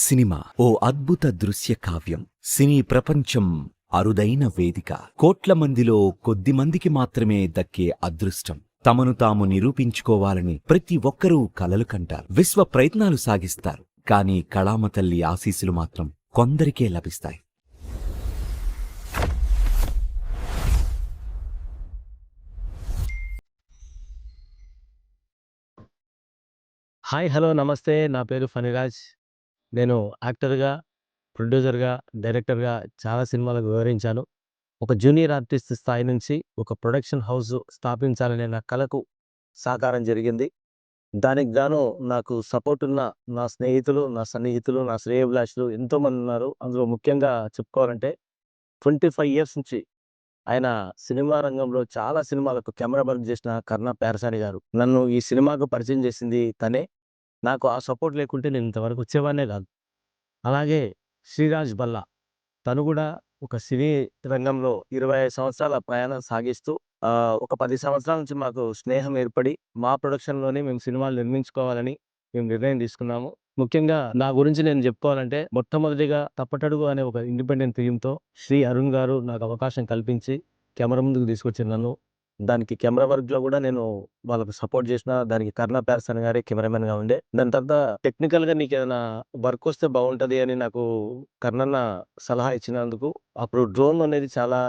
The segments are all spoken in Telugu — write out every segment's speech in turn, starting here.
సినిమా. ఓ అద్భుత దృశ్య కావ్యం. సినీ ప్రపంచం అరుదైన వేదిక. కోట్ల మందిలో కొద్ది మందికి మాత్రమే దక్కే అదృష్టం. తమను తాము నిరూపించుకోవాలని ప్రతి ఒక్కరూ కలలు కంటారు. విశ్వ ప్రయత్నాలు సాగిస్తారు. కానీ కళామ తల్లి ఆశీస్సులు మాత్రం కొందరికే లభిస్తాయి. హాయ్ హలో నమస్తే. నా పేరు ఫణిరాజ్. నేను యాక్టర్గా ప్రొడ్యూసర్గా డైరెక్టర్గా చాలా సినిమాలకు వివరించాను ఒక జూనియర్ ఆర్టిస్ట్ స్థాయి నుంచి ఒక ప్రొడక్షన్ హౌస్ స్థాపించాలనే నా కళకు సాకారం జరిగింది. దానికి గాను నాకు సపోర్ట్ ఉన్న నా స్నేహితులు నా సన్నిహితులు నా శ్రేయభిలాషులు ఎంతోమంది ఉన్నారు. అందులో ముఖ్యంగా చెప్పుకోవాలంటే ట్వంటీ ఫైవ్ ఇయర్స్ నుంచి ఆయన సినిమా రంగంలో చాలా సినిమాలకు కెమెరా వర్క్ చేసిన కర్ణ పేరసాని గారు. నన్ను ఈ సినిమాకు పరిచయం చేసింది తనే. నాకు ఆ సపోర్ట్ లేకుంటే నేను ఇంతవరకు వచ్చేవాడినే కాదు. అలాగే శ్రీరాజ్ బల్లా తను కూడా ఒక సినీ రంగంలో ఇరవై ఐదు సంవత్సరాల ప్రయాణం సాగిస్తూ ఒక పది సంవత్సరాల నుంచి మాకు స్నేహం ఏర్పడి మా ప్రొడక్షన్లోనే మేము సినిమాలు నిర్మించుకోవాలని మేము నిర్ణయం తీసుకున్నాము. ముఖ్యంగా నా గురించి నేను చెప్పుకోవాలంటే మొట్టమొదటిగా తప్పటడుగు అనే ఒక ఇండిపెండెంట్ థీమ్తో శ్రీ అరుణ్ గారు నాకు అవకాశం కల్పించి కెమెరా ముందుకు తీసుకొచ్చిన నన్ను. దానికి కెమెరా వర్క్లో కూడా నేను వాళ్ళకి సపోర్ట్ చేసిన దానికి కర్ణ ప్యార్సన్ గారే కెమెరామెన్గా ఉండే. దాని తర్వాత టెక్నికల్గా నీకు ఏదైనా వర్క్ వస్తే బాగుంటది అని నాకు కర్ణన్న సలహా ఇచ్చినందుకు అప్పుడు డ్రోన్ అనేది చాలా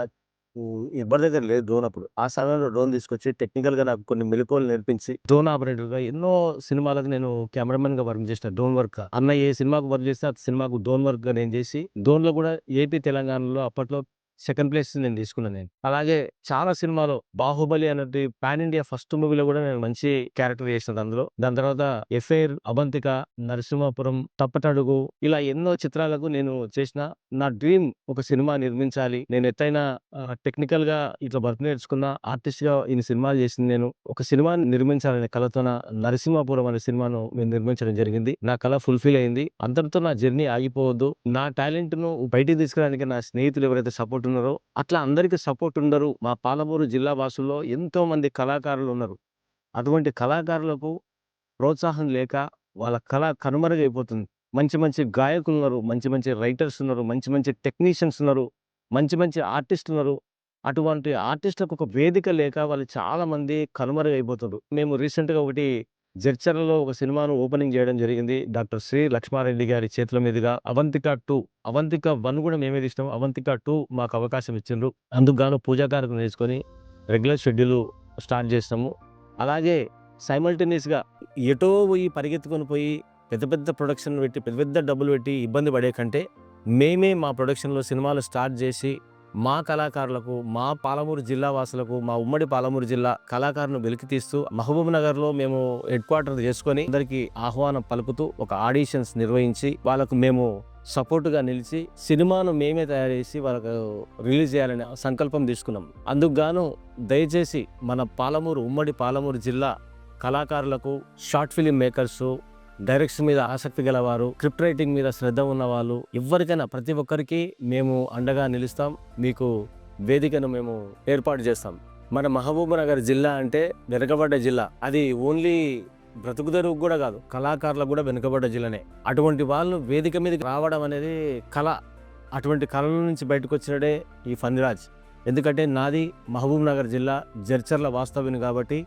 ఇబ్బంది ఎవరి దగ్గర లేదు డ్రోన్ అప్పుడు. ఆ సమయంలో డ్రోన్ తీసుకొచ్చి టెక్నికల్గా నాకు కొన్ని మెలకువలు నేర్పించి డ్రోన్ ఆపరేటర్గా ఎన్నో సినిమాలకు నేను కెమెరామెన్గా వర్క్ చేసిన డ్రోన్ వర్క్. అన్న ఏ సినిమాకు వర్క్ చేస్తే ఆ సినిమాకు డ్రోన్ వర్క్గా నేను చేసి డ్రోన్లో కూడా ఏపీ తెలంగాణలో అప్పట్లో సెకండ్ ప్లేస్ నేను తీసుకున్నాను నేను. అలాగే చాలా సినిమాలో బాహుబలి అనేది పాన్ ఇండియా ఫస్ట్ మూవీలో కూడా నేను మంచి క్యారెక్టర్ చేసిన అందులో. దాని తర్వాత ఎఫ్ఐఆర్ అవంతిక నరసింహాపురం తప్పటడుగు ఇలా ఎన్నో చిత్రాలకు నేను చేసిన నా డ్రీమ్ ఒక సినిమా నిర్మించాలి. నేను ఎత్తైనా టెక్నికల్గా ఇట్లా వర్క్ నేర్చుకున్న ఆర్టిస్ట్గా ఈ సినిమాలు చేసింది నేను. ఒక సినిమాని నిర్మించాలనే కళతో నరసింహాపురం అనే సినిమాను నేను నిర్మించడం జరిగింది. నా కళ ఫుల్ఫిల్ అయింది. అంతటితో నా జర్నీ ఆగిపోవద్దు. నా టాలెంట్ను బయటికి తీసుకురావడానికి నా స్నేహితులు ఎవరైతే సపోర్ట్ చేస్తున్నారో అట్లా అందరికీ సపోర్ట్ ఉండరు. మా పాలమూరు జిల్లా వాసుల్లో ఎంతోమంది కళాకారులు ఉన్నారు అటువంటి కళాకారులకు ప్రోత్సాహం లేక వాళ్ళ కళ కనుమరుగైపోతుంది. మంచి మంచి గాయకులు ఉన్నారు మంచి మంచి రైటర్స్ ఉన్నారు మంచి మంచి టెక్నీషియన్స్ ఉన్నారు మంచి మంచి ఆర్టిస్టులు ఉన్నారు అటువంటి ఆర్టిస్టులకు ఒక వేదిక లేక వాళ్ళు చాలామంది కనుమరుగైపోతారు కనుమరుగైపోతున్నారు. మేము రీసెంట్గా ఒకటి జడ్చర్లలో ఒక సినిమాను ఓపెనింగ్ చేయడం జరిగింది. డాక్టర్ శ్రీ లక్ష్మారెడ్డి గారి చేతుల మీదుగా అవంతిక టూ అవంతిక వన్ కూడా మేమే తీసినాం అవంతిక టూ మాకు అవకాశం ఇచ్చిండ్రు. అందుకు గాను పూజా కార్యక్రమం నేర్చుకొని రెగ్యులర్ షెడ్యూల్ స్టార్ట్ చేసినాము. అలాగే సైమల్టేనియస్గా ఎటో పోయి పరిగెత్తుకొని పోయి పెద్ద పెద్ద ప్రొడక్షన్ పెట్టి పెద్ద పెద్ద డబ్బులు పెట్టి ఇబ్బంది పడే కంటే మేమే మా ప్రొడక్షన్లో సినిమాలు స్టార్ట్ చేసి మా కళాకారులకు మా పాలమూరు జిల్లా వాసులకు మా ఉమ్మడి పాలమూరు జిల్లా కళాకారులను వెలికి తీస్తూ మహబూబ్ నగర్లో మేము హెడ్ క్వార్టర్ చేసుకొని అందరికి ఆహ్వానం పలుకుతూ ఒక ఆడిషన్స్ నిర్వహించి వాళ్ళకు మేము సపోర్టుగా నిలిచి సినిమాను మేమే తయారు చేసి వాళ్ళకు రిలీజ్ చేయాలనే సంకల్పం తీసుకున్నాం. అందుకు గాను దయచేసి మన పాలమూరు ఉమ్మడి పాలమూరు జిల్లా కళాకారులకు షార్ట్ ఫిలిం మేకర్స్ డైరెక్షన్ మీద ఆసక్తి గలవారు స్క్రిప్ట్ రైటింగ్ మీద శ్రద్ధ ఉన్న వాళ్ళు ఎవరికైనా ప్రతి ఒక్కరికి మేము అండగా నిలుస్తాం. మీకు వేదికను మేము ఏర్పాటు చేస్తాం. మన మహబూబ్నగర్ జిల్లా అంటే వెనుకబడ్డ జిల్లా. అది ఓన్లీ బ్రతుకుదరువు కూడా కాదు కళాకారులకు కూడా వెనుకబడ్డ జిల్లానే. అటువంటి వాళ్ళు వేదిక మీదకి రావడం అనేది కళ. అటువంటి కళల నుంచి బయటకు వచ్చినడే ఈ ఫందిరాజ్ ఎందుకంటే నాది మహబూబ్ నగర్ జిల్లా జర్చర్ల వాస్తవ్యం కాబట్టి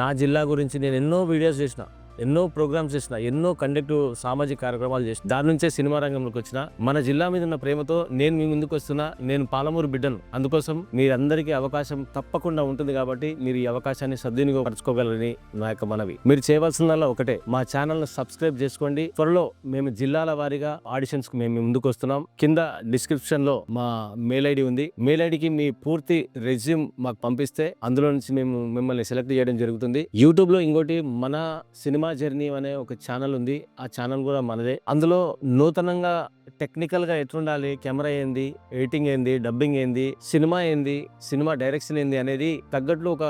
నా జిల్లా గురించి నేను ఎన్నో వీడియోస్ చేసిన. ఎన్నో ప్రోగ్రామ్స్ చేసిన ఎన్నో కండక్ట్ సామాజిక కార్యక్రమాలు చేసిన దాని నుంచే సినిమా రంగంలోకి వచ్చిన మన జిల్లా మీద ఉన్న ప్రేమతో నేను మీ ముందుకు వస్తున్నా నేను పాలమూరు బిడ్డను. అందుకోసం మీరందరికీ అవకాశం తప్పకుండా ఉంటుంది కాబట్టి మీరు ఈ అవకాశాన్ని సద్వినియోగపరచుకోగలరని నా యొక్క మనవి. మీరు చేయవలసిందల్లా ఒకటే మా ఛానల్ను సబ్స్క్రైబ్ చేసుకోండి. త్వరలో మేము జిల్లాల వారీగా ఆడిషన్స్కి మేము ముందుకు వస్తున్నాం. కింద డిస్క్రిప్షన్లో మా మెయిల్ ఐడి ఉంది. మెయిల్ ఐడికి మీ పూర్తి రెజ్యూమ్ మాకు పంపిస్తే అందులో నుంచి మేము మిమ్మల్ని సెలెక్ట్ చేయడం జరుగుతుంది. యూట్యూబ్లో ఇంకోటి మన సినిమా సినిమా జర్నీ అనే ఒక ఛానల్ ఉంది. ఆ ఛానల్ కూడా మనదే. అందులో నూతనంగా టెక్నికల్గా ఎట్లుండాలి? కెమెరా ఏంది? ఎడిటింగ్ ఏంది? డబ్బింగ్ ఏంది? సినిమా ఏంది? సినిమా డైరెక్షన్ ఏంది? అనేది తగ్గట్లు ఒక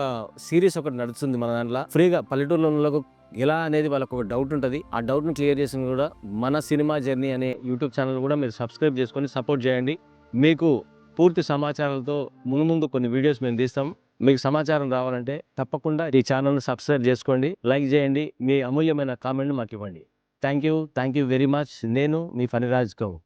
సిరీస్ ఒకటి నడుస్తుంది మన దాంట్లో. ఫ్రీగా పల్లెటూరులో ఎలా అనేది వాళ్ళకు ఒక డౌట్ ఉంటుంది. ఆ డౌట్ను క్లియర్ చేసిన కూడా మన సినిమా జర్నీ అనే యూట్యూబ్ ఛానల్ కూడా మీరు సబ్స్క్రైబ్ చేసుకొని సపోర్ట్ చేయండి. మీకు పూర్తి సమాచారాలతో ముందు ముందు కొన్ని వీడియోస్ మేము తీస్తాం. మీకు సమాచారం రావాలంటే తప్పకుండా ఈ ఛానల్ను సబ్స్క్రైబ్ చేసుకోండి లైక్ చేయండి మీ అమూల్యమైన కామెంట్ని మాకు ఇవ్వండి thank you thank you very much. నేను మీ ఫణిరాజ్ గౌడ్.